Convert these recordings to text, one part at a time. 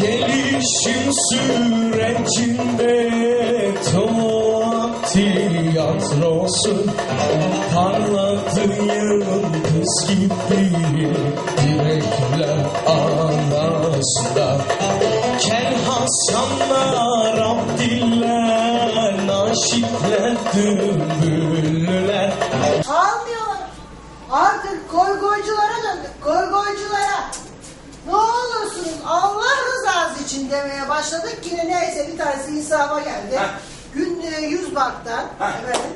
Gelişim sürecinde tuhaf tiyatrosu Parladı yıldız gibi yürekler arasında. Kel Hasanlar, Abdiller, Naşitler, Dümbüllüler için demeye başladık. Yine neyse bir tanesi insaba geldi. Heh. Günlüğe yüz baktan efendim,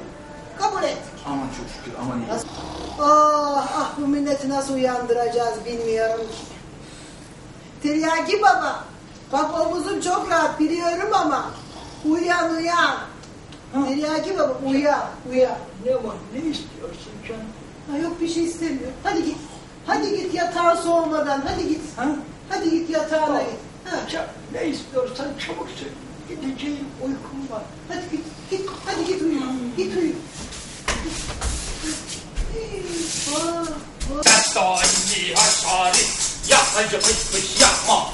kabul ettik. Aman çok şükür aman iyi. Nasıl- Ah ah bu milleti nasıl uyandıracağız bilmiyorum ki. Tiryaki baba. Bak omuzum çok rahat biliyorum ama. Uyan uyan. Tiryaki baba uyan uyan. Ne var? Ne istiyorsun canım? Ha, yok bir şey istemiyorum. Hadi git. Hadi git yatağa soğumadan. Hadi git. Ha? Hadi git yatağına git. Ha. Ne istiyorsan çabuk söyle. Gideceğim uykum var. Hadi git. Git. Hadi git uyu. Git uyu. Aa, aa. Betta indi haşari Ya hacı fış fış yapma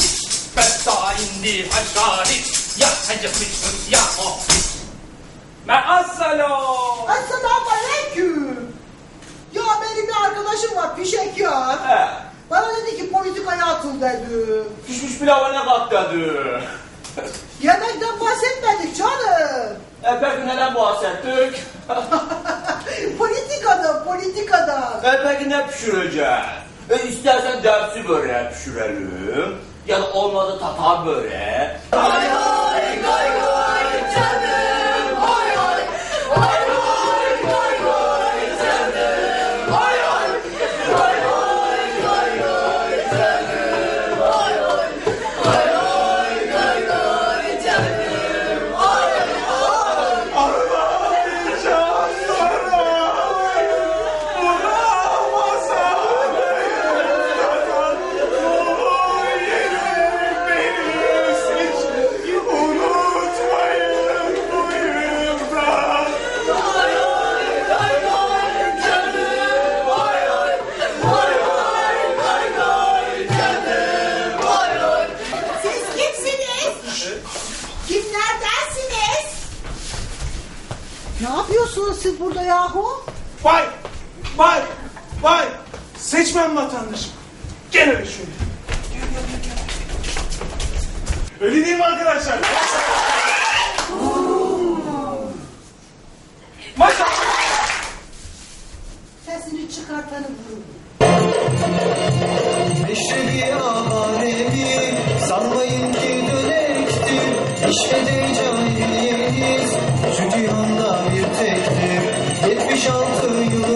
Betta indi haşari Ya hacı fış fış yapma Meassalam Esselamu aleyküm. Ya benim bir arkadaşım var Pişek ya. He Bana dedi ki atıl dedi. Pişmiş pilava ne kat dedi Yemekten bahsetmedik canım. E peki neden bahsettik? politikada, politikada. E peki ne pişireceğiz? E istersen dersi böreği pişirelim Ya da olmadı tatar böreği Ne yapıyorsunuz siz burada yahu? Vay! Vay! Vay! Seçmen vatandaşım. Gel öyle şöyle. Gel, gel, gel, gel. Öyle değil mi arkadaşlar? Maşallah! Sesini çıkartanı vurun. İşte bir alemim, sanmayın ki dönektir. İşte diyeceğim. 76 yıl